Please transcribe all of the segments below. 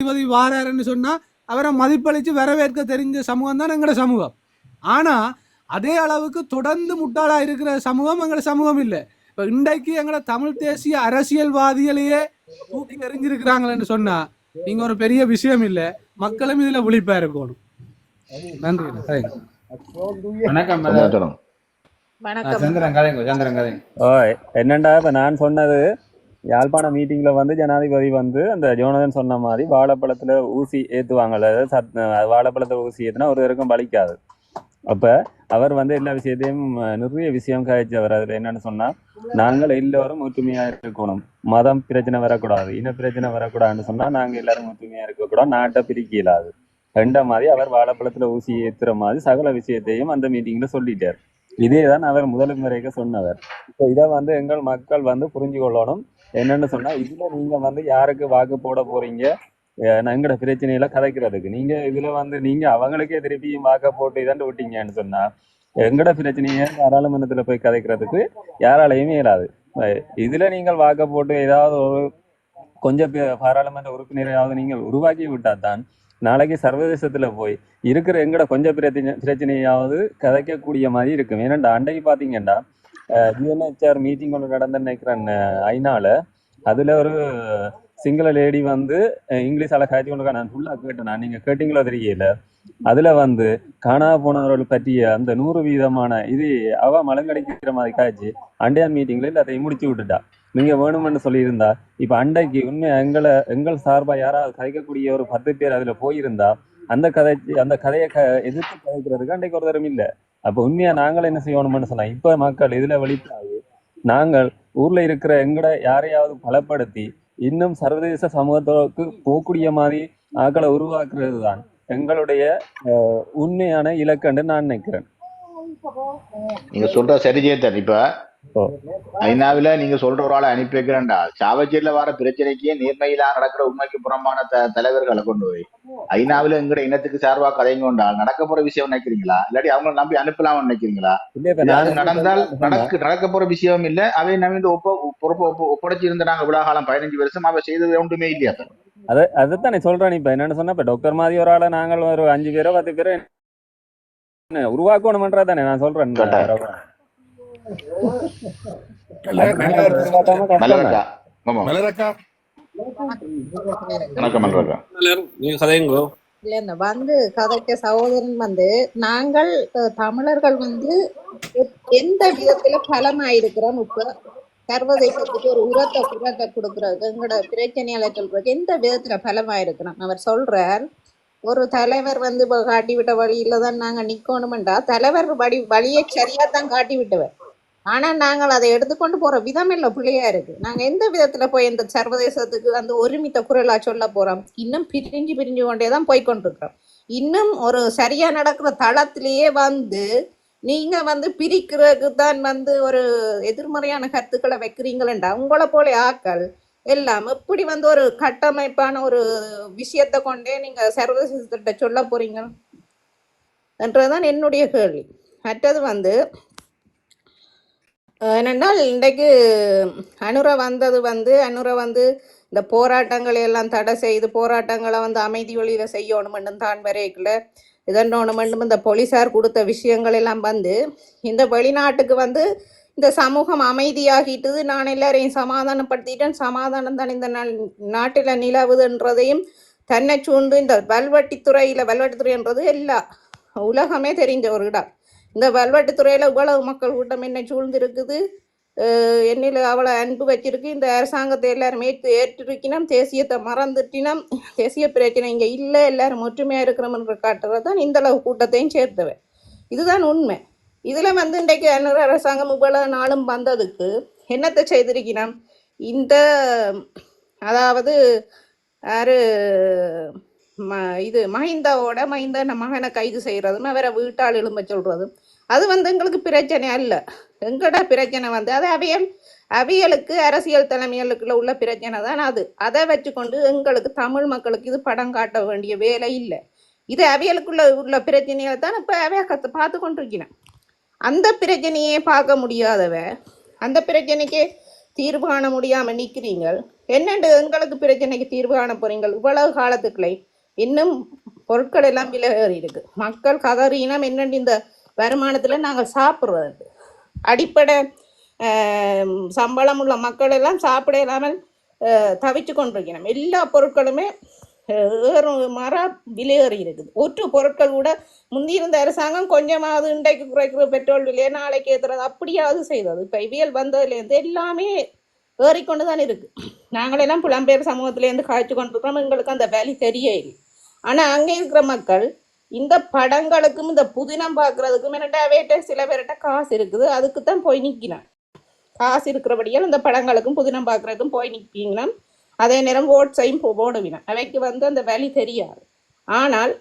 ஜனாதிபதி வாராருன்னு சொன்னா அவரை மதிப்பளித்து வரவேற்க தெரிஞ்ச சமூகம் தான் எங்களோட சமூகம். ஆனா அதே அளவுக்கு தொடர்ந்து முட்டாளா இருக்கிற சமூகம் எங்களோட சமூகம் இல்லை. இப்போ இன்றைக்கு எங்களோட தமிழ் தேசிய அரசியல்வாதிகளையே தூக்கி எறிஞ்சிருக்கிறாங்களேன்னு சொன்னா நீங்க ஒரு பெரிய விஷயம் இல்லை. மக்களும் இதுல விழிப்பா இருக்கணும். நன்றி. வணக்கம். சந்திரன் கதைங்க சந்திரன் கதைங்க. ஓ என்னண்டா இப்ப நான் சொன்னது? யாழ்ப்பாண மீட்டிங்ல வந்து ஜனாதிபதி வந்து அந்த ஜோனதன் சொன்ன மாதிரி வாழைப்பழத்துல ஊசி ஏத்துவாங்கல்ல. சத் வாழைப்பழத்துல ஊசி ஏத்துனா ஒரு வரைக்கும் பலிக்காது. அப்ப அவர் வந்து எல்லா விஷயத்தையும் நிறைய விஷயம் கழிச்சவர். அதில் என்னன்னு சொன்னா நாங்கள் எல்லோரும் ஒற்றுமையா இருக்கணும். மதம் பிரச்சனை வரக்கூடாது. இன பிரச்சனை வரக்கூடாதுன்னு சொன்னா நாங்க எல்லாரும் ஒற்றுமையா இருக்கக்கூடாது. நாட்டை பிரிக்க இயலாது ரெண்ட மாதிரி அவர் வாழைப்பழத்துல ஊசி ஏத்துற மாதிரி சகல விஷயத்தையும் அந்த மீட்டிங்கில் சொல்லிட்டார். இதே தான் அவர் முதல் முறைக்கு சொன்னவர். இப்போ இதை வந்து எங்கள் மக்கள் வந்து புரிஞ்சு கொள்ளணும் என்னன்னு சொன்னா இதுல நீங்க வந்து யாருக்கு வாக்கு போட போறீங்க? நான் எங்கட பிரச்சனையில கதைக்கிறதுக்கு. நீங்க இதுல வந்து நீங்க அவங்களுக்கே திருப்பியும் வாக்க போட்டு இதாண்டு விட்டீங்கன்னு சொன்னா எங்கட பிரச்சனையே பாராளுமன்றத்துல போய் கதைக்கிறதுக்கு யாராலையுமே இயலாது. இதுல நீங்கள் வாக்க போட்டு ஏதாவது ஒரு கொஞ்சம் பாராளுமன்ற உறுப்பினரையாவது நீங்கள் உருவாக்கி விட்டாதான் நாளைக்கு சர்வதேசத்துல போய் இருக்கிற எங்கட கொஞ்சம் பிரச்சனை பிரச்சனையாவது கதைக்கக்கூடிய மாதிரி இருக்கும். ஏன்னா அன்றைக்கு பாத்தீங்கன்னா யூஎன்ஹெச்ஆர் மீட்டிங் ஒன்று நடந்து நினைக்கிறேன் அஹ், ஐநால அதுல ஒரு சிங்கள லேடி வந்து இங்கிலீஷ் இங்கிலீஷால காய்ச்சி கொண்டு நான் ஃபுல்லா கேட்டேன். நான் நீங்க கேட்டீங்களோ தெரியல. அதுல வந்து காணா போனவர்கள் பற்றிய அந்த நூறு வீதமான இது அவ மலங்கடிக்கிற மாதிரி காய்ச்சி அண்டையான் மீட்டிங்ல அதை முடிச்சு விட்டுட்டா. நீங்க வேணுமென்னு சொல்லியிருந்தா இப்ப அண்டைக்கு உண்மை எங்களை எங்கள் சார்பா யாராவது கதைக்கக்கூடிய ஒரு பத்து பேர் அதுல போயிருந்தா அந்த கதை அந்த கதையை க எதிர்த்து கதைக்கிறதுக்கு அன்றைக்கு ஒரு தரம் இல்ல. அப்ப உண்மையா நாங்கள் என்ன செய்யணும்னு சொன்னா இப்ப மக்கள் இதுல வெளிப்பாடு நாங்கள் ஊர்ல இருக்கிற எங்கட யாரையாவது பலப்படுத்தி இன்னும் சர்வதேச சமூகத்துக்கு போகக்கூடிய மாதிரி ஆக்களை உருவாக்குறது தான் எங்களுடைய அஹ், உண்மையான இலக்கண்டு நான் நினைக்கிறேன். நீங்க சொல்ற சரி ஜெயத்தன் இப்ப ஐநாவில நீங்க சொல்ற ஒரு ஆளை அனுப்பி வைக்கிறேன்டா. சாவச்சேரியில வர பிரச்சனைக்கே நேர்மையிலா நடக்கிற உண்மைக்கு புறம்பான தலைவர்களை கொண்டு போய். ஐநாவில எங்கட இனத்துக்கு சார்பா கதைங்க கொண்டால் நடக்க போற விஷயம் நினைக்கிறீங்களா? இல்லாட்டி அவங்க நம்பி அனுப்பலாம்னு நினைக்கிறீங்களா? நடந்தால் நடக்க நடக்க போற விஷயம் இல்ல. அவை நம்ம ஒப்ப பொறுப்பு ஒப்ப ஒப்படைச்சிருந்த நாங்க இவ்வளவு காலம் பதினஞ்சு வருஷம் அவ செய்தது ஒன்றுமே இல்லையா? அத அதைத்தான் சொல்றேன் இப்ப என்னன்னு சொன்னா இப்ப டாக்டர் மாதிரி ஒரு ஆளை நாங்கள் ஒரு அஞ்சு பேரோ பத்து பேரோ என்ன உருவாக்கணும்ன்றதானே நான் சொல்றேன். வந்து கதைக்க சகோதரன் வந்து நாங்கள் தமிழர்கள் வந்து எந்த விதத்துல பலமாயிருக்கிறோம் இப்ப? சர்வதேசத்துக்கு ஒரு உரத்தை குரத்தை கொடுக்கறது எங்களோட பிரச்சனைகளை சொல்றது எந்த விதத்துல பலமாயிருக்கிறோம்? அவர் சொல்றார் ஒரு தலைவர் வந்து இப்ப காட்டி விட்ட வழியில தான் நாங்க நிக்கணுமெண்டா தலைவர் வழி வழியை சரியா தான் காட்டி விட்டவர் ஆனா நாங்கள் அதை எடுத்துக்கொண்டு போற விதம் இல்லை பிள்ளையா இருக்கு. நாங்க எந்த விதத்துல போய் இந்த சர்வதேசத்துக்கு அந்த ஒருமித்த குரலா சொல்ல போறோம்? இன்னும் பிரிஞ்சு பிரிஞ்சு கொண்டே தான் போய்கொண்டிருக்கிறோம் இன்னும் ஒரு சரியா நடக்கிற தளத்திலேயே வந்து நீங்க வந்து பிரிக்கிறதுக்கு தான் வந்து ஒரு எதிர்மறையான கருத்துக்களை வைக்கிறீங்களேண்டா? உங்களை போல ஆக்கள் எல்லாம் எப்படி வந்து ஒரு கட்டமைப்பான ஒரு விஷயத்தை கொண்டே நீங்க சர்வதேசத்திட்ட சொல்ல போறீங்க? என்றதுதான் என்னுடைய கேள்வி. மற்றது வந்து ஏனென்றால் என்னென்னால் இன்றைக்கு அனுர வந்தது வந்து அனுரை வந்து இந்த போராட்டங்களை எல்லாம் தடை செய்து போராட்டங்களை வந்து அமைதி வழியில செய்யணுமென்னு தான் வரைக்கல. இதன்னொணுமெண்டும் இந்த போலீஸார் கொடுத்த விஷயங்கள் எல்லாம் வந்து இந்த வெளிநாட்டுக்கு வந்து இந்த சமூகம் அமைதியாகிட்டுது. நான் எல்லாரையும் சமாதானப்படுத்திட்டேன். சமாதானம் தான் இந்த நாட்டில் நிலவுதுன்றதையும் தன்னை சூழ்ந்து இந்த வல்வட்டித்துறையில் வல்வட்டித்துறைன்றது எல்லா உலகமே தெரிஞ்ச ஒரு இடம். இந்த வல்வட்டுத்துறையில் இவ்வளவு மக்கள் கூட்டம் என்னை சூழ்ந்திருக்குது. என்னில் அவ்வளோ அன்பு வச்சிருக்கு. இந்த அரசாங்கத்தை எல்லாரும் ஏற்று தேசியத்தை மறந்துட்டினம். தேசிய பிரச்சனை இங்கே இல்லை. எல்லாரும் ஒற்றுமையாக இருக்கிறோம்ன்ற காட்டுறது தான் இந்த அளவு கூட்டத்தையும் சேர்த்தவன் இதுதான் உண்மை. இதில் வந்து இன்றைக்கு அன்னூர் அரசாங்கம் இவ்வளவு நாளும் வந்ததுக்கு என்னத்தை செய்திருக்கிறோம் இந்த அதாவது யாரு ம இது மஹிந்தாவோட மஹிந்த மகனை கைது செய்கிறதும் அவரை வீட்டால் எழும்ப சொல்கிறதும் அது வந்து எங்களுக்கு பிரச்சனை அல்ல. எங்களோட பிரச்சனை வந்து அது அவியல் அவியலுக்கு அரசியல் தலைமையலுக்குள்ள உள்ள பிரச்சனை தான் அது. அதை வச்சுக்கொண்டு எங்களுக்கு தமிழ் மக்களுக்கு இது படம் காட்ட வேண்டிய வேலை இல்லை. இது அவியலுக்குள்ள உள்ள பிரச்சனைகளை தான் இப்போ அவைய கத்து பார்த்து கொண்டிருக்கிறேன். அந்த பிரச்சனையே பார்க்க முடியாதவ அந்த பிரச்சனைக்கே தீர்வு காண முடியாமல் நிற்கிறீங்கள் என்னென்று எங்களுக்கு பிரச்சனைக்கு தீர்வு காண போறீங்க இவ்வளவு காலத்துக்குள்ளே இன்னும் பொருட்கள் எல்லாம் விலை ஏறி இருக்கு. மக்கள் கதறினம் என்னென்னு இந்த வருமானத்தில் நாங்கள் சாப்பிட்றது. அடிப்படை சம்பளம் உள்ள மக்கள் எல்லாம் சாப்பிட இல்லாமல் தவிச்சு கொண்டிருக்கணும் எல்லா பொருட்களுமே ஏறும் மர விலையேறி இருக்குது. ஒற்று பொருட்கள் கூட முந்தியிருந்த அரசாங்கம் கொஞ்சமாவது இன்றைக்கு குறைக்கிற பெட்ரோல் விலையை நாளைக்கு ஏற்றுறது அப்படியாவது செய்தது. இப்போ இவியல் வந்ததுலேருந்து எல்லாமே ஏறிக்கொண்டு தான் இருக்கு. நாங்களெல்லாம் புலம்பெயர் சமூகத்திலேருந்து காய்ச்சி கொண்டிருக்கிறோம் எங்களுக்கு அந்த வேலை தெரிய இல்லை. ஆனால் அங்கே இருக்கிற மக்கள் இந்த படங்களுக்கும் இந்த புதினம் பார்க்கறதுக்கும் என்னட்டா வேட்ட சில பேர்கிட்ட காசு இருக்குது. அதுக்கு தான் போய் நிற்கினான் காசு இருக்கிறபடியால் இந்த படங்களுக்கும் புதினம் பார்க்குறதுக்கும் போய் நிற்பீங்களாம் அதே நேரம் ஓட்ஸையும் போடுவினான் அவைக்கு வந்து அந்த வேலை தெரியாது. ஆனால்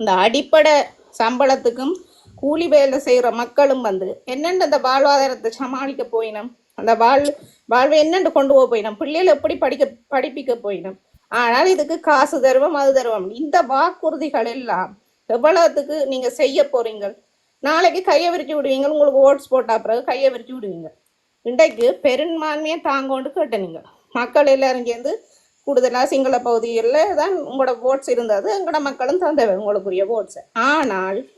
இந்த அடிப்படை சம்பளத்துக்கும் கூலி வேலை செய்கிற மக்களும் வந்து என்னென்ன அந்த வாழ்வாதாரத்தை சமாளிக்க போயினோம்? அந்த வாழ் வாழ்வை என்னென்று கொண்டு போக போயினோம். பிள்ளைகள் எப்படி படிக்க படிப்பிக்க போயினோம். ஆனால் இதுக்கு காசு தருவோம் அது தருவோம். இந்த வாக்குறுதிகள் எல்லாம் எவ்வளவுக்கு நீங்க செய்ய போறீங்க நாளைக்கு கையை விரிச்சு விடுவீங்க உங்களுக்கு ஓட்ஸ் போட்டா பிறகு கையை விரிச்சு விடுவீங்க இன்றைக்கு பெரும்பான்மையை தாங்கோண்டு கேட்ட நீங்க. மக்கள் எல்லாரும் சேர்ந்து கூடுதலாக சிங்கள பகுதிகளில் தான் உங்களோட ஓட்ஸ் இருந்தது. எங்களோட மக்களும் தந்தவை உங்களுக்குரிய ஓட்ஸை. ஆனால்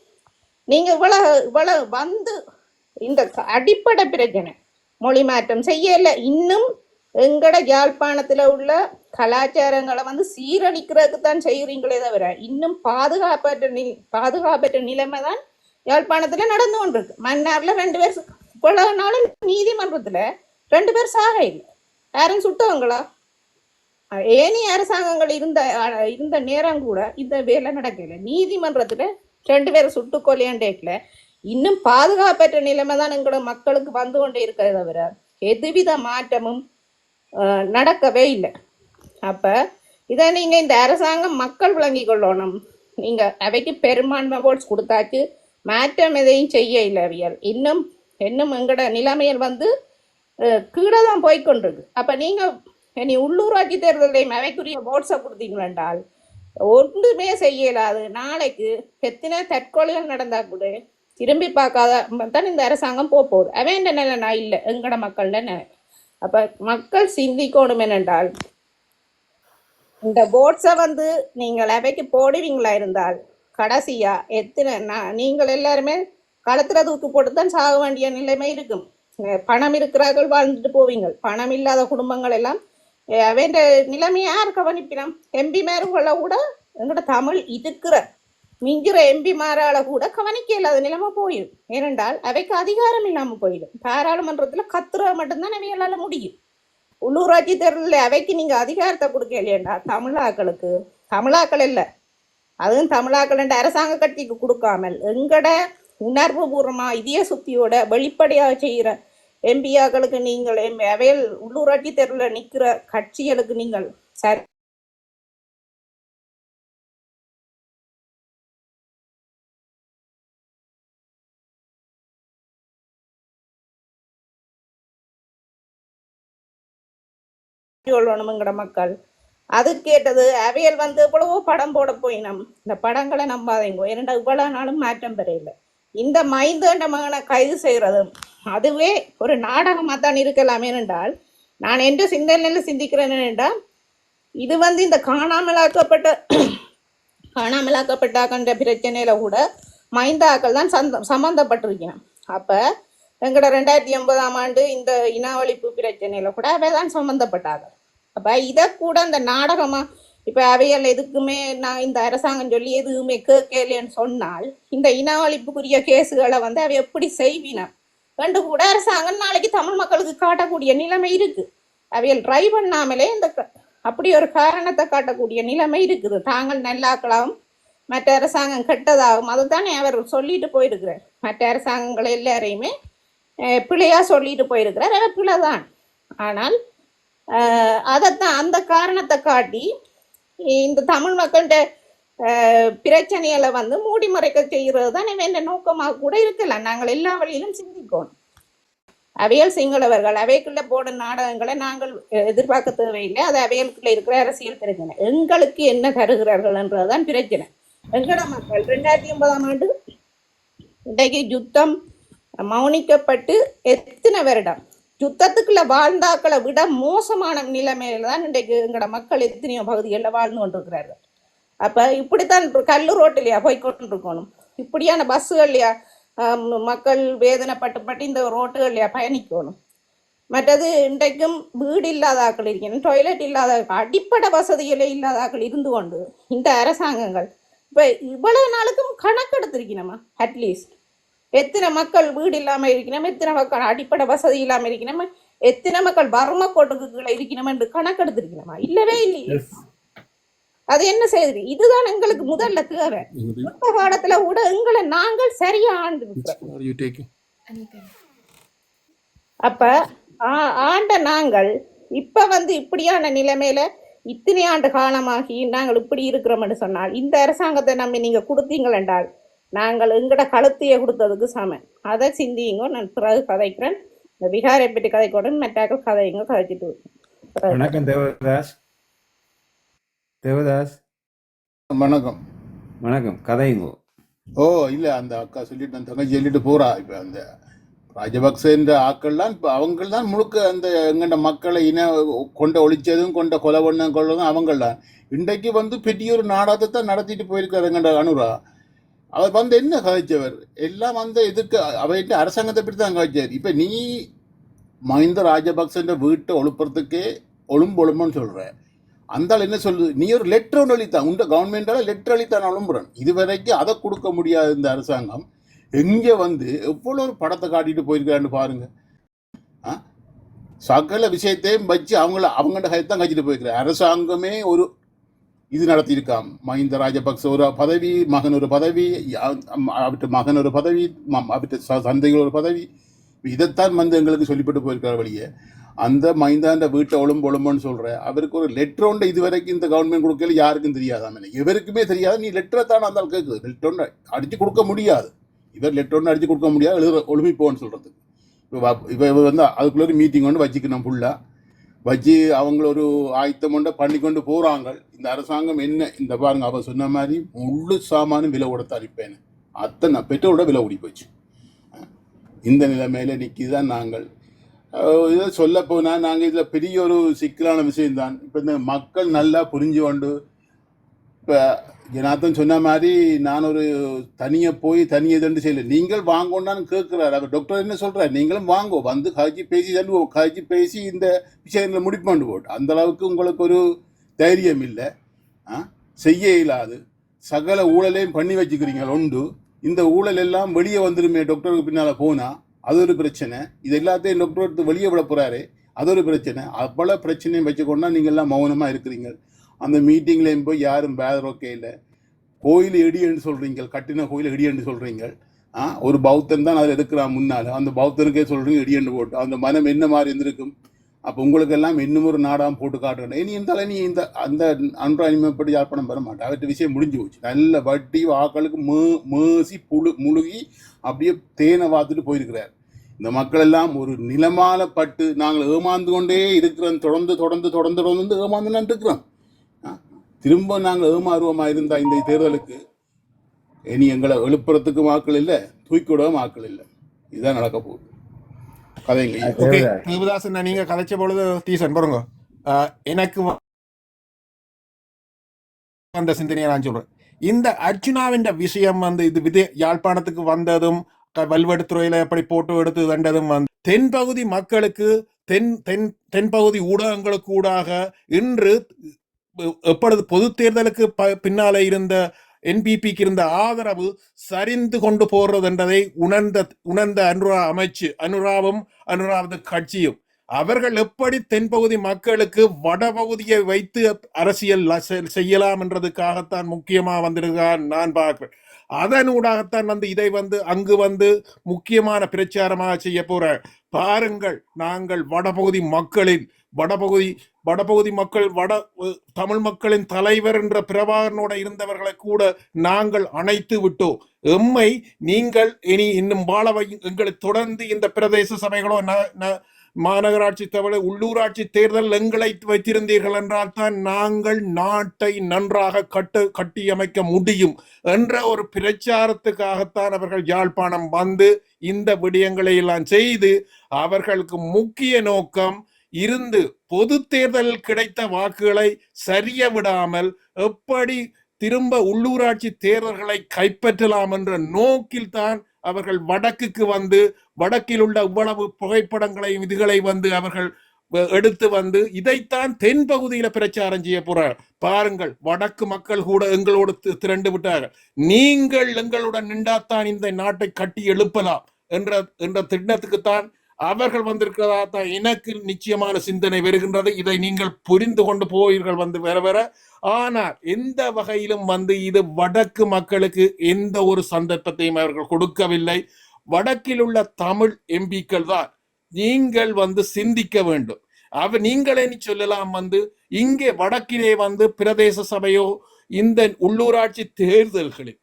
நீங்கள் இவ்வளோ இவ்வளோ வந்து இந்த க- அடிப்படை பிரச்சனை மொழி மாற்றம் செய்யல. இன்னும் எங்கட யாழ்ப்பாணத்துல உள்ள கலாச்சாரங்களை வந்து சீரழிக்கிறதுக்கு தான் செய்கிறீங்களே தவிர இன்னும் பாதுகாப்பற்ற நி பாதுகாப்பற்ற நிலைமை தான் யாழ்ப்பாணத்துல நடந்து கொண்டிருக்கு. மன்னார்ல ரெண்டு பேர் சு- இவ்வளவு நாளும் ரெண்டு பேர் சாக இல்லை. யாரும் சுட்டவங்களா? அஹ் ஏனி அரசாங்கங்கள் இருந்த இருந்த நேரம் கூட இந்த வேலை நடக்கல. நீதிமன்றத்துல ரெண்டு பேரை சுட்டு கொலையாண்டேக்கல இன்னும் பாதுகாப்பற்ற நிலைமை தான் எங்களோட மக்களுக்கு வந்து கொண்டே இருக்கிறத தவிர எதுவித மாற்றமும் நடக்கவே இல்லை. அப்போ இதை நீங்கள் இந்த அரசாங்கம் மக்கள் விளங்கி கொள்ளணும். நீங்கள் அவைக்கு பெரும்பான்மை ஓட்ஸ் கொடுத்தாச்சு மாற்றம் எதையும் செய்ய இல்லை அவியல். இன்னும் இன்னும் எங்களோட நிலைமையில் வந்து கீழே தான் போய்கொண்டிருக்கு அப்போ நீங்கள் இனி உள்ளூராட்சி தேர்தலையும் அவைக்குரிய ஓட்ஸை கொடுத்தீங்களென்றால் ஒன்றுமே செய்யலாது. நாளைக்கு எத்தனை தற்கொலைகள் நடந்தால் கூட திரும்பி பார்க்காத தான் இந்த அரசாங்கம் போக போகுது. அவன் நிலை நான் இல்லை எங்கட மக்கள்ல நிலை. அப்ப மக்கள் சிந்திக்கணும் என்னென்றால் இந்த போட்ஸை வந்து நீங்கள் அவைக்கு போடுவீங்களா இருந்தால் கடைசியா எத்தனை நான் நீங்கள் எல்லாருமே களத்துல தூக்கி போட்டு தான் சாக வேண்டிய நிலைமை இருக்கும். பணம் இருக்கிறார்கள் வாழ்ந்துட்டு போவீங்க பணம் இல்லாத குடும்பங்கள் எல்லாம் அஹ் அவன் நிலைமையை யார் கவனிப்பினம் எம்பி மேருகளை கூட எங்கள்கிட்ட தமிழ் இருக்கிற மிஞ்சுற எம்பிமாரால கூட கவனிக்க இல்லாத நிலைமை போயிடும். ஏனென்றால் அவைக்கு அதிகாரம் இல்லாம போயிடும். பாராளுமன்றத்துல கத்துற மட்டும்தான் அவைகளால முடியும். உள்ளூராட்சி தேர்தலில் அவைக்கு நீங்க அதிகாரத்தை கொடுக்க இல்லையண்டா தமிழாக்களுக்கு தமிழாக்கள் இல்லை. அதுவும் தமிழாக்கள் என்ற அரசாங்க கட்சிக்கு கொடுக்காமல் எங்கட உணர்வு பூர்வமாக இதய சுத்தியோட வெளிப்படையாக செய்கிற எம்பியாக்களுக்கு நீங்கள் எம் அவையில் உள்ளூராட்சி தேர்தலில் நிற்கிற கட்சிகளுக்கு நீங்கள் சரி கொள்ளணுங்கிற மக்கள். அது கேட்டது அவையல் வந்து எவ்வளவோ படம் போட போயினம். இந்த படங்களை நம்பாதீங்க இரண்டா இவ்வளவு நாளும் மாற்றம் பெறையில இந்த மைந்தண்ட மகனை கைது செய்கிறதும் அதுவே ஒரு நாடகமாக தான் இருக்கலாமே. என்றால் நான் என்ற சிந்தனையில் சிந்திக்கிறேன் என்றால் இது வந்து இந்த காணாமலாக்கப்பட்ட காணாமலாக்கப்பட்டாக்கின்ற பிரச்சனையில கூட மைந்தாக்கள் தான் சந்த சம்மந்தப்பட்டிருக்கணும் அப்ப எங்கட ரெண்டாயிரத்தி ஒன்பதாம் ஆண்டு இந்த இன ஒழிப்பு பிரச்சனையில கூட அவை தான் சம்பந்தப்பட்டாங்க அப்போ இதை கூட அந்த நாடகமாக இப்போ அவையல் எதுக்குமே நான் இந்த அரசாங்கம் சொல்லி எதுவுமே கேட்கலன்னு சொன்னால் இந்த இனவழிப்புக்குரிய கேஸுகளை வந்து அவை எப்படி செய்வினா? ரெண்டு கூட அரசாங்கம் நாளைக்கு தமிழ் மக்களுக்கு காட்டக்கூடிய நிலைமை இருக்கு. அவையல் ட்ரை பண்ணாமலே இந்த க- அப்படி ஒரு காரணத்தை காட்டக்கூடிய நிலைமை இருக்குது. தாங்கள் நல்லாக்களாகவும் மற்ற அரசாங்கம் கெட்டதாகும் அதுதானே அவர் சொல்லிட்டு போயிருக்கிறார். மற்ற அரசாங்கங்கள் எல்லாரையுமே பிழையாக பிழையா சொல்லிட்டு போயிருக்கிறார். அவர் பிழை தான் ஆனால் அதைத்தான் அந்த காரணத்தை காட்டி இந்த தமிழ் மக்கள்கிட்ட பிரச்சனைகளை வந்து மூடி மறைக்க செய்கிறது தான் வேண்ட நோக்கமாக கூட இருக்கலாம் நாங்கள் எல்லா வழியிலும் சிந்திக்கணும். அவையல் சிங்களவர்கள் அவைக்குள்ள போடும் நாடகங்களை நாங்கள் எதிர்பார்க்க தேவையில்லை. அது அவையலுக்குள்ள இருக்கிற அரசியல் பிரச்சனை. எங்களுக்கு என்ன தருகிறார்கள் என்றதுதான் பிரச்சனை. எங்கட மக்கள் ரெண்டாயிரத்தி ஒன்பதாம் ஆண்டு இன்றைக்கு யுத்தம் மௌனிக்கப்பட்டு எத்தனை வருடம்? யுத்தத்துக்குள்ள வாழ்ந்தாக்களை விட மோசமான நிலைமையில தான் இன்றைக்கு எங்களோட மக்கள் எத்தனையோ பகுதிகளில் வாழ்ந்து கொண்டிருக்கிறார்கள். அப்போ இப்படித்தான் கல்லு ரோட்டிலையா போய் கொண்டிருக்கணும். இப்படியான பஸ்ஸுகள்லையா மக்கள் வேதனைப்பட்டு பட்டு இந்த ரோட்டுகள்லையா பயணிக்கணும். மற்றது இன்றைக்கும் வீடு இல்லாத ஆக்கள் இருக்கணும் டாய்லெட் இல்லாத அடிப்படை வசதிகளே இல்லாத ஆக்கள் இருந்து கொண்டு இந்த அரசாங்கங்கள் இப்போ இவ்வளவு நாளுக்கும் கணக்கெடுத்திருக்கணுமா? அட்லீஸ்ட் எத்தனை மக்கள் வீடு இல்லாமல் இருக்கணும் எத்தனை மக்கள் அடிப்படை வசதி இல்லாமல் இருக்கணும் எத்தனை மக்கள் வறுமை கோட்டுக்கு கீழே இருக்கணும் என்று கணக்கெடுத்திருக்கணுமா இல்லவே இல்லையே. அது என்ன செய்யுது? இதுதான் எங்களுக்கு முதல்ல தேவை. இந்த காலத்துல கூட எங்களை நாங்கள் சரியா ஆண்டு அப்ப ஆண்ட நாங்கள் இப்ப வந்து இப்படியான நிலைமையில இத்தனை ஆண்டு காலமாகி நாங்கள் இப்படி இருக்கிறோம்னு சொன்னால் இந்த அரசாங்கத்தை நம்பி நீங்க கொடுத்தீங்கள் என்றால் நாங்கள் எங்கட கழுத்தையே கொடுத்ததுக்கு சமன் அதை சிந்தியுங்க நான் பிறகு கதைக்கிறேன். இந்த விகாரை பற்றி கதைக்கூடன் மெட்டாக்கள் கதைங்க கதைச்சிட்டு வணக்கம் தேவதாஸ். தேவதாஸ். வணக்கம். வணக்கம் கதைங்கோ ஓ இல்ல அந்த அக்கா சொல்லிட்டு அந்த தங்கச்சி சொல்லிட்டு போறா. இப்ப அந்த ராஜபக்சேன்ற ஆக்கள்லாம் இப்ப அவங்கள் தான் முழுக்க அந்த எங்கண்ட மக்களை இன கொண்ட ஒழிச்சதும் கொண்ட கொலை பண்ண கொள்ளதும் அவங்கள் தான் இன்றைக்கு வந்து பெரிய ஒரு நாடகத்தை தான் நடத்திட்டு போயிருக்காரு எங்கண்ட அனுரா. அவர் வந்து என்ன கதைச்சவர் எல்லாம் வந்து எதிர்க்க அவர்கிட்ட அரசாங்கத்தை பற்றி தான் கதைச்சார் இப்போ நீ மஹிந்த ராஜபக்சன்ற வீட்டை ஒழுப்புறதுக்கே ஒழும்பு ஒழும்புன்னு சொல்ற. அந்த என்ன சொல்லுது? நீ ஒரு லெட்டர் ஒன்று அளித்தான். உண்ட கவர்மெண்டால லெட்டர் அளித்தான் இது வரைக்கும் அதை கொடுக்க முடியாது இந்த அரசாங்கம். எங்கே வந்து எவ்வளோ ஒரு படத்தை காட்டிட்டு போயிருக்கான்னு பாருங்க. ஆ? சகல விஷயத்தையும் வச்சு அவங்கள அவங்கள்ட்ட கைத்தான் தான் கழிச்சிட்டு போயிருக்கிறார். அரசாங்கமே ஒரு இது நடத்தியிருக்காம். மஹிந்த ராஜபக்ச ஒரு பதவி மகன் ஒரு பதவி அவற்ற மகன் ஒரு பதவி அவற்று ச- சந்தைகள் ஒரு பதவி. இதைத்தான் வந்து எங்களுக்கு சொல்லிப்பட்டு போயிருக்கிற வழியே. அந்த மைந்தாண்ட வீட்டை ஒழும்பு ஒழும்புன்னு சொல்கிற அவருக்கு ஒரு லெட்டர் ஒன்றை இது வரைக்கும் இந்த கவர்மெண்ட் கொடுக்கல யாருக்கும் தெரியாதாம் இவருக்குமே தெரியாது நீ லெட்டரை தான் அந்த கேட்குது. லெட்டர் ஒன்று அடித்து கொடுக்க முடியாது. இவர் லெட்டர் ஒன்று அடிச்சு கொடுக்க முடியாது. எழுதுற ஒழுமிப்போன்னு போன்னு இப்போ இவ இவர் வந்து அதுக்குள்ளே ஒரு மீட்டிங் ஒன்று வச்சுக்கணும் ஃபுல்லாக வச்சு அவங்கள ஒரு ஆயத்தம் கொண்டு பண்ணி கொண்டு போகிறாங்க இந்த அரசாங்கம் என்ன? இந்த பாருங்க அவ சொன்ன மாதிரி முழு சாமானும் விலை கொடுத்து அளிப்பேன் அத்தனை பெட்ரோலோட விலை ஓடி போச்சு. இந்த நிலைமையில நிற்கிதான் நாங்கள். இதை சொல்ல போனால் நாங்கள் இதில் பெரிய ஒரு சிக்கலான விஷயம்தான். இப்போ இந்த மக்கள் நல்லா புரிஞ்சு கொண்டு இப்போ ஜனார்த்தன் சொன்ன மாதிரி நான் ஒரு தனியாக போய் தனியாக தண்டு செய்யல. நீங்கள் வாங்கோன்னு கேட்குறாரு அவர் டாக்டர் என்ன சொல்கிறார் நீங்களும் வாங்கோ. வந்து கழிச்சு பேசி தண்டுவோம் கழிச்சு பேசி இந்த விஷயங்களை முடிப்பாண்டு போட்டு அந்த அளவுக்கு உங்களுக்கு ஒரு தைரியம் இல்லை. ஆ? செய்ய இயலாது. சகல ஊழலையும் பண்ணி வச்சுக்கிறீங்க உண்டு. இந்த ஊழல் எல்லாம் வெளியே வந்துருமே டாக்டருக்கு பின்னால் போனால் அது ஒரு பிரச்சனை. இது எல்லாத்தையும் டாக்டர் எடுத்து வெளியே விட போகிறாரு அது ஒரு பிரச்சனை. அவ்வளோ பிரச்சனையும் வச்சுக்கொண்டா நீங்கள் எல்லாம் மௌனமாக இருக்கிறீங்க. அந்த மீட்டிங்லேயும் போய் யாரும் பேதரோக்கே இல்லை. கோயில் இடியன்னு சொல்கிறீங்க கட்டின கோயில் இடியன்னு சொல்கிறீங்க ஆ ஒரு பௌத்தன் தான் அதில் இருக்கிறான் முன்னால். அந்த பௌத்தனுக்கே சொல்கிறீங்க இடியன்னு போட்டு. அந்த மனம் என்ன மாதிரி இருந்திருக்கும்? அப்போ உங்களுக்கு எல்லாம் இன்னும் ஒரு நாடாம் போட்டு காட்டுறேன். இனி இருந்தாலும் நீ இந்த அந்த அன்று அனிமைப்படி யாழ்ப்பாணம் பெற மாட்டேன் அவற்ற விஷயம் முடிஞ்சு போச்சு. நல்ல வட்டி வாக்களுக்கு மே மேசி புழு முழுகி அப்படியே தேனை வாத்துட்டு போயிருக்கிறார். இந்த மக்கள் எல்லாம் ஒரு நிலமால பட்டு நாங்கள் ஏமாந்து கொண்டே இருக்கிறோம். தொடர்ந்து தொடர்ந்து தொடர்ந்து தொடர்ந்து ஏமாந்து இருக்கிறோம். திரும்ப நாங்கள் ஏமாறுவோமா இருந்தா இந்த தேர்தலுக்கு இனி எங்களை எழுப்புறதுக்கும் ஆக்கள் இல்லை தூக்கிவிடவும் ஆக்கள் இல்லை. இதுதான் நடக்க போகுது. கதைங்க ஓகே. தேவதாசன் நீங்க கதைச்ச பொழுது தீசன் பாருங்க. எனக்கு வந்த சிந்தனையை நான் சொல்றேன். இந்த அர்ச்சுனாவின் விஷயம் வந்து இது விதே யாழ்ப்பாணத்துக்கு வந்ததும் வல்வெடுத்துறையில எப்படி போட்டோ எடுத்து வந்ததும் வந்து தென்பகுதி மக்களுக்கு தென் தென் தென்பகுதி ஊடகங்களுக்கு ஊடாக இன்று எப்பொழுது பொது தேர்தலுக்கு ப- பின்னாலே இருந்த என்பிபிக்கு இருந்த ஆதரவு சரிந்து கொண்டு போறது என்றதை உணர்ந்த உணர்ந்த அனுரா அமைச்சு அனுராவும் அனுராவது கட்சியும். அவர்கள் எப்படி தென்பகுதி மக்களுக்கு வடபகுதியை வைத்து அரசியல் செ- செய்யலாம் என்றதுக்காகத்தான் முக்கியமாக வந்திருக்கான் நான் பார்க்கிறேன். அதனூடாகத்தான் வந்து இதை வந்து அங்கு வந்து முக்கியமான பிரச்சாரமாக செய்ய போற பாருங்கள் நாங்கள் வடபகுதி மக்களின் வடபகுதி வடபகுதி மக்கள் வட தமிழ் மக்களின் தலைவர் என்ற பிரபாகரனோட இருந்தவர்களை கூட நாங்கள் அணைத்து விட்டோம். எம்மை நீங்கள் இனி இன்னும் வாழ எங்களை தொடர்ந்து இந்த பிரதேச சபைகளோ ந- ந- மாநகராட்சி தவிர உள்ளூராட்சி தேர்தல் எங்களை வைத்திருந்தீர்கள் என்றால் தான் நாங்கள் நாட்டை நன்றாக கட்டு கட்டியமைக்க முடியும் என்ற ஒரு பிரச்சாரத்துக்காகத்தான் அவர்கள் யாழ்ப்பாணம் வந்து இந்த விடயங்களை எல்லாம் செய்து அவர்களுக்கு முக்கிய நோக்கம் இருந்து பொது தேர்தலில் கிடைத்த வாக்குகளை சரிய விடாமல் எப்படி திரும்ப உள்ளூராட்சி தேர்தல்களை கைப்பற்றலாம் என்ற நோக்கில் தான் அவர்கள் வடக்குக்கு வந்து வடக்கில் உள்ள இவ்வளவு புகைப்படங்களை இதுகளை வந்து அவர்கள் எடுத்து வந்து இதைத்தான் தென் பகுதியில பிரச்சாரம் செய்ய போறார். பாருங்கள் வடக்கு மக்கள் கூட எங்களோடு தி- திரண்டு விட்டார்கள். நீங்கள் எங்களுடன் நின்றாத்தான் இந்த நாட்டை கட்டி எழுப்பலாம் என்ற என்ற திட்டத்துக்குத்தான் அவர்கள் வந்திருக்கிறதா தான் எனக்கு நிச்சயமான சிந்தனை வருகின்றது. இதை நீங்கள் புரிந்து கொண்டு போவீர்கள் வந்து வர வர ஆனால் எந்த வகையிலும் வந்து இது வடக்கு மக்களுக்கு எந்த ஒரு சந்தர்ப்பத்தையும் அவர்கள் கொடுக்கவில்லை. வடக்கில் உள்ள தமிழ் எம்பிக்கள் தான் நீங்கள் வந்து சிந்திக்க வேண்டும். அவ நீங்களே சொல்லலாம் வந்து இங்கே வடக்கிலே வந்து பிரதேச சபையோ இந்த உள்ளூராட்சி தேர்தல்களில்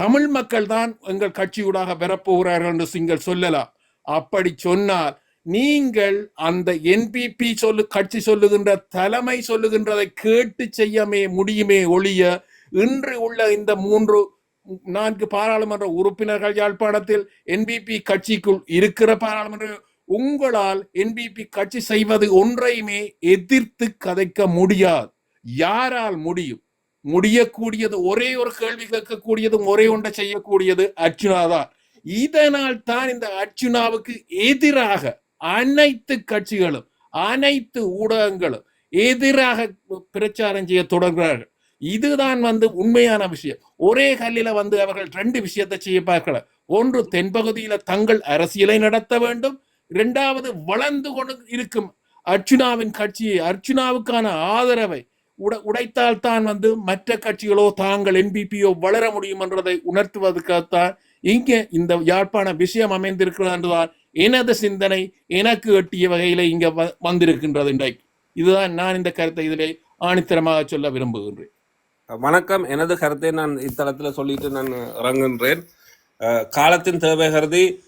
தமிழ் மக்கள் தான் எங்கள் கட்சியூடாக பெறப்போகிறார்கள் என்று நீங்கள் சொல்லலாம். அப்படி சொன்னால் நீங்கள் அந்த என்பிபி சொல்லு கட்சி சொல்லுகின்ற தலைமை சொல்லுகின்றதை கேட்டு செய்யமே முடியுமே ஒழிய இன்று உள்ள இந்த மூன்று நான்கு பாராளுமன்ற உறுப்பினர்கள் யாழ்ப்பாணத்தில் என்பிபி கட்சிக்குள் இருக்கிற பாராளுமன்ற உங்களால் என்பிபி கட்சி செய்வது ஒன்றையுமே எதிர்த்து கதைக்க முடியாது. யாரால் முடியும்? முடியக்கூடியது ஒரே ஒரு கேள்வி கேட்கக்கூடியதும் ஒரே ஒன்றை செய்யக்கூடியது அர்ச்சுனா தான் இதனால் தான் இந்த அர்ச்சுனாவுக்கு எதிராக அனைத்து கட்சிகளும் அனைத்து ஊடகங்களும் எதிராக பிரச்சாரம் செய்ய தொடர்கிறார்கள் இதுதான் வந்து உண்மையான விஷயம். ஒரே கல்லில வந்து அவர்கள் ரெண்டு விஷயத்தை செய்ய பார்க்கல. ஒன்று தென்பகுதியில தங்கள் அரசியலை நடத்த வேண்டும். இரண்டாவது வளர்ந்து கொண்டு இருக்கும் அர்ச்சுனாவின் கட்சியை அர்ச்சுனாவுக்கான ஆதரவை உட உடைத்தால் தான் வந்து மற்ற கட்சிகளோ தாங்கள் என்பிபியோ வளர முடியும் என்றதை உணர்த்துவதற்காகத்தான் இங்கே இந்த யாழ்ப்பாண விஷயம் அமைந்திருக்கிறது என்றுதான் எனது சிந்தனை எனக்கு எட்டிய வகையில இங்க வ- வந்திருக்கின்றது இன்றைக்கு. இதுதான் நான் இந்த கருத்தை இதிலே ஆணித்தரமாக சொல்ல விரும்புகின்றேன். வணக்கம். எனது கருத்தை நான் இத்தலத்தில் சொல்லிட்டு நான் இறங்குகின்றேன். காலத்தின் தேவை கருதி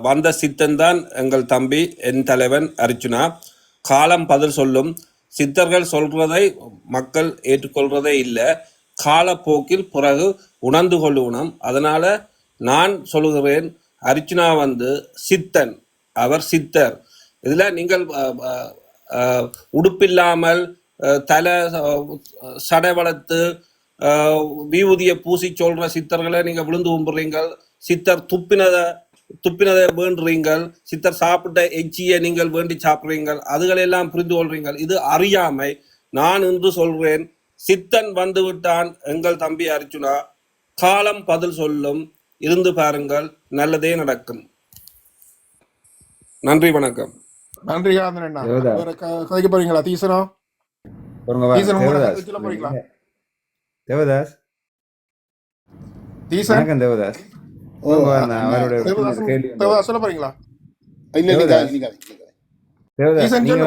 வந்த சித்தன்தான் எங்கள் தம்பி என் தலைவன் அர்ச்சுனா காலம் பதில் சொல்லும். சித்தர்கள் சொல்றதை மக்கள் ஏற்றுக்கொள்றதே இல்லை. காலப்போக்கில் பிறகு உணர்ந்து கொள்ளுவனம். அதனால நான் சொல்லுகிறேன் அர்ச்சுனா வந்து சித்தன். அவர் சித்தர். இதுல நீங்கள் உடுப்பில்லாமல் தலை சடை வளர்த்து அஹ், விபூதியை பூசி சொல்ற சித்தர்களை நீங்க விழுந்து கும்பிடுறீங்க சித்தர் துப்பினதை துப்பினதை வேண்டுறீங்கள். சித்தர் சாப்பிட்ட எச்சியை நீங்கள் வேண்டி சாப்பிட்றீங்கள். அதுகளெல்லாம் புரிந்து கொள்றீங்கள். இது அறியாமை. நான் என்று சொல்றேன் சித்தன் வந்து விட்டான் எங்கள் தம்பி அர்ச்சுனா காலம் பதில் சொல்லும். இருந்து பாருங்கள் நல்லதே நடக்கும். நன்றி வணக்கம். நன்றி காந்தன் அண்ணா. வேற கதைக்க போறீங்களா? தீசனம் தேவதாஸ் தீசன் வணக்கம் தேவதாஸ் ஓ, பொறுங்க வா, அண்ணா, நான் அவரோட தேவதாசன் கேள்வி வந்து- தேவதாஸ் சொல்ல போறீங்களா? இல்ல நீங்க